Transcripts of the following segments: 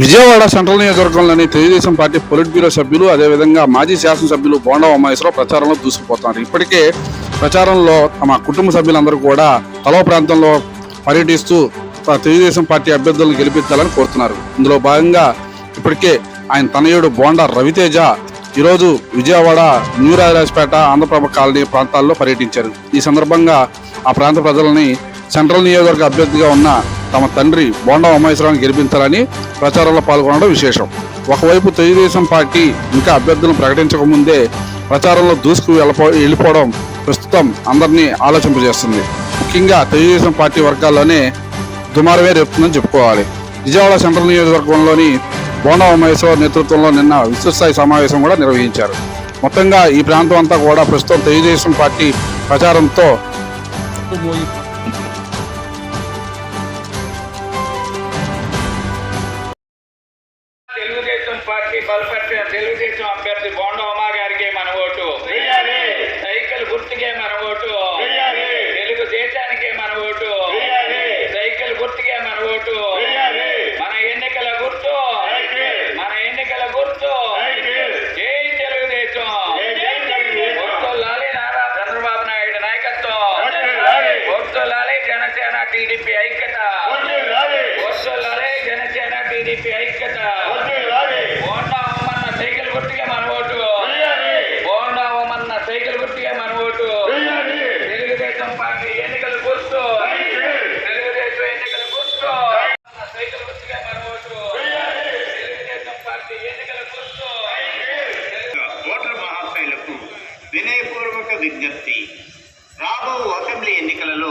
Vijayawada central నియోజకవర్గంలోని Telugu Desam party polit bureau సభ్యులు అదేవిధంగా మాజీ శాసనసభ్యులు బోండా ఉమాయేశ్వరరావు ప్రచారంలో దూసుకుపోతున్నారు. ఇప్పటికే ప్రచారంలో తమ కుటుంబ సభ్యులందరూ కూడా తలో ప్రాంతంలో పర్యటిస్తూ తెలుగుదేశం పార్టీ అభ్యర్థులను గెలిపించాలని కోరుతున్నారు. ఇందులో భాగంగా ఇప్పటికే ఆయన తనయుడు బోండా రవితేజ ఈరోజు విజయవాడ న్యూ రాజరాజపేట ఆంధ్రప్రభ కాలనీ ప్రాంతాల్లో పర్యటించారు. ఈ సందర్భంగా ఆ ప్రాంత ప్రజలని సెంట్రల్ నియోజకవర్గ అభ్యర్థిగా ఉన్న తమ తండ్రి బోండా ఉమేశ్వరాన్ని గెలిపించాలని ప్రచారంలో పాల్గొనడం విశేషం. ఒకవైపు తెలుగుదేశం పార్టీ ఇంకా అభ్యర్థులను ప్రకటించకముందే ప్రచారంలో దూసుకు వెళ్ళపో వెళ్ళిపోవడం ప్రస్తుతం అందరినీ ఆలోచింపజేస్తుంది. ముఖ్యంగా తెలుగుదేశం పార్టీ వర్గాల్లోనే దుమారవే రేపుతుందని చెప్పుకోవాలి. విజయవాడ సెంట్రల్ నియోజకవర్గంలోని బోండా ఉమేశ్వర నేతృత్వంలో నిన్న విశ్వస్థాయి సమావేశం కూడా నిర్వహించారు. మొత్తంగా ఈ ప్రాంతం అంతా కూడా ప్రస్తుతం తెలుగుదేశం పార్టీ ప్రచారంతో పార్టీ తెలుగుదేశం అభ్యర్థి బోండ ఉమా గారికి మన ఓటు వెయ్యాలి సైకిల్ గుర్తుకే మన ఓటు వెయ్యాలి తెలుగు దేశానికే మన ఓటు వెయ్యాలి సైకిల్ గుర్తుకే మన ఓటు వెయ్యాలి మన ఎన్నికల గుర్తు సైకిల్ మన ఎన్నికల గుర్తు సైకిల్ జై తెలుగుదేశం జై జై తెలుగుదేశం. వర్తుల్లాలి నారా చంద్రబాబు నాయుడు నాయకత్వం వర్ధిల్లాలి. వర్తుల్లాలి జనసేన టీడీపీ ఐక్యత వదిలాలి వర్తుల్లాలి జనసేన టీడీపీ ఐక్యత వదిలాలి బోండా ఉమ్మన్న సైకిల్ గుర్తుకే మన ఓటు వెయ్యాలి బోండా ఉమ్మన్న సైకిల్ గుర్తుకే మన ఓటు వెయ్యాలి తెలుగుదేశం పార్టీ ఎన్నికల గుర్తు సైకిల్ తెలుగుదేశం ఎన్నికల గుర్తు సైకిల్ గుర్తుకే మన ఓటు వెయ్యాలి తెలుగుదేశం పార్టీ ఎన్నికల గుర్తు ఓటర్ మహాశైలకు వినయపూర్వక విజ్ఞప్తి రాబో అసెంబ్లీ ఎన్నికలలో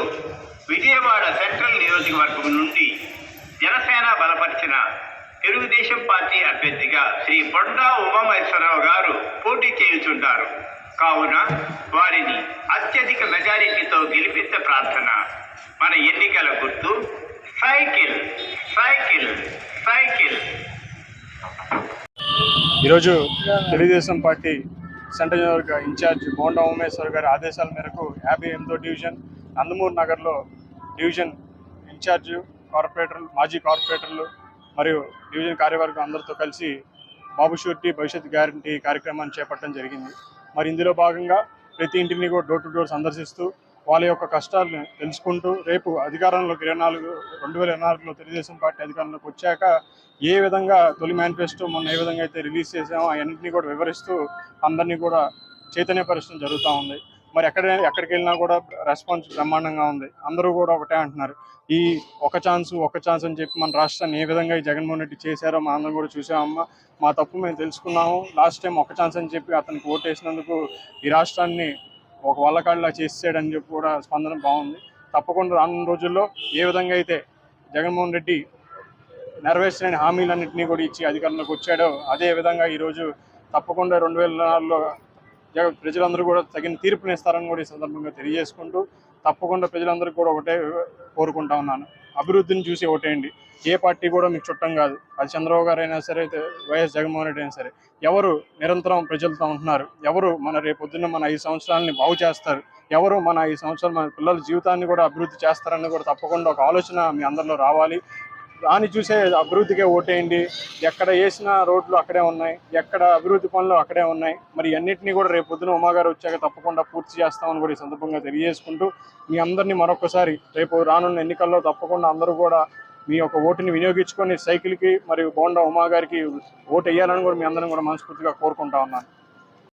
విజయవాడ సెంట్రల్ నియోజకవర్గం నుండి జనసేన బలపరిచిన తెలుగుదేశం పార్టీ అభ్యర్థిగా శ్రీ బొండా ఉమామహేశ్వరరావు గారు పోటీ చేయుచుంటారు. కావున వారిని అత్యధిక మెజారిటీతో గెలిపించే ప్రార్థన. మన ఎన్నికల గుర్తు సైకిల్ సైకిల్ సైకిల్. ఈరోజు తెలుగుదేశం పార్టీ సెంట్రల్ నియోజకవర్గ ఇన్ఛార్జ్ బోండా ఉమేశ్వర్ గారి ఆదేశాల మేరకు యాభై ఎనిమిదో డివిజన్ నందమూరు నగర్లో డివిజన్ ఇన్ఛార్జ్ కార్పొరేటర్లు మాజీ కార్పొరేటర్లు మరియు డివిజన్ కార్యవర్గం అందరితో కలిసి బాబు షూరిటీ భవిష్యత్ గ్యారంటీ కార్యక్రమాన్ని చేపట్టడం జరిగింది. మరి ఇందులో భాగంగా ప్రతి ఇంటిని కూడా డోర్ టు డోర్ సందర్శిస్తూ వాళ్ళ యొక్క కష్టాలను తెలుసుకుంటూ రేపు అధికారంలోకి ఇరవై నాలుగు రెండు వేల ఇరవై నాలుగులో తెలుగుదేశం పార్టీ అధికారంలోకి వచ్చాక ఏ విధంగా తొలి మేనిఫెస్టో మొన్న ఏ విధంగా అయితే రిలీజ్ చేసామో అవన్నింటినీ కూడా వివరిస్తూ అందరినీ కూడా చైతన్యపరచడం జరుగుతూ ఉంది. మరి ఎక్కడ ఎక్కడికి వెళ్ళినా కూడా రెస్పాన్స్ బ్రహ్మాండంగా ఉంది. అందరూ కూడా ఒకటే అంటున్నారు. ఈ ఒక ఛాన్స్ ఒక ఛాన్స్ అని చెప్పి మన రాష్ట్రాన్ని ఏ విధంగా ఈ జగన్మోహన్ రెడ్డి చేశారో మా అందరం కూడా చూసామమ్మా. మా తప్పు మేము తెలుసుకున్నాము. లాస్ట్ టైం ఒక ఛాన్స్ అని చెప్పి అతనికి ఓటేసినందుకు ఈ రాష్ట్రాన్ని ఒక వల్లకాళ్ళలా చేసాడని చెప్పి కూడా స్పందన బాగుంది. తప్పకుండా రానున్న రోజుల్లో ఏ విధంగా అయితే జగన్మోహన్ రెడ్డి నెరవేర్చలేని హామీలన్నింటినీ కూడా ఇచ్చి అధికారంలోకి వచ్చాడో అదే విధంగా ఈరోజు తప్పకుండా రెండు వేల నాలుగులో జగ- ప్రజలందరూ కూడా తగిన తీర్పునిస్తారని కూడా ఈ సందర్భంగా తెలియజేసుకుంటూ తప్పకుండా ప్రజలందరికీ కూడా ఒకటే కోరుకుంటా ఉన్నాను. అభివృద్ధిని చూసి ఓటేయండి. ఏ పార్టీ కూడా మీకు చుట్టం కాదు. అది చంద్రబాబు గారు అయినా సరే అయితే వైఎస్ జగన్మోహన్ రెడ్డి అయినా సరే ఎవరు నిరంతరం ప్రజలతో ఉంటున్నారు? ఎవరు మన రేపొద్దున్న మన ఐదు సంవత్సరాలని బాగు చేస్తారు? ఎవరు మన ఐదు సంవత్సరాలు మన పిల్లల జీవితాన్ని కూడా అభివృద్ధి చేస్తారని కూడా తప్పకుండా ఒక ఆలోచన మీ అందరిలో రావాలి. దాన్ని చూసే అభివృద్ధికే ఓటేయండి. ఎక్కడ వేసిన రోడ్లు అక్కడే ఉన్నాయి. ఎక్కడ అభివృద్ధి పనులు అక్కడే ఉన్నాయి. మరి అన్నింటినీ కూడా రేపు పొద్దున ఉమాగారు వచ్చాక తప్పకుండా పూర్తి చేస్తామని కూడా ఈ సందర్భంగా తెలియజేసుకుంటూ మీ అందరినీ మరొకసారి రేపు రానున్న ఎన్నికల్లో తప్పకుండా అందరూ కూడా మీ యొక్క ఓటుని వినియోగించుకొని సైకిల్కి మరియు బోండా ఉమాగారికి ఓటు వేయాలని కూడా మీ అందరం కూడా మనస్ఫూర్తిగా కోరుకుంటా ఉన్నాను.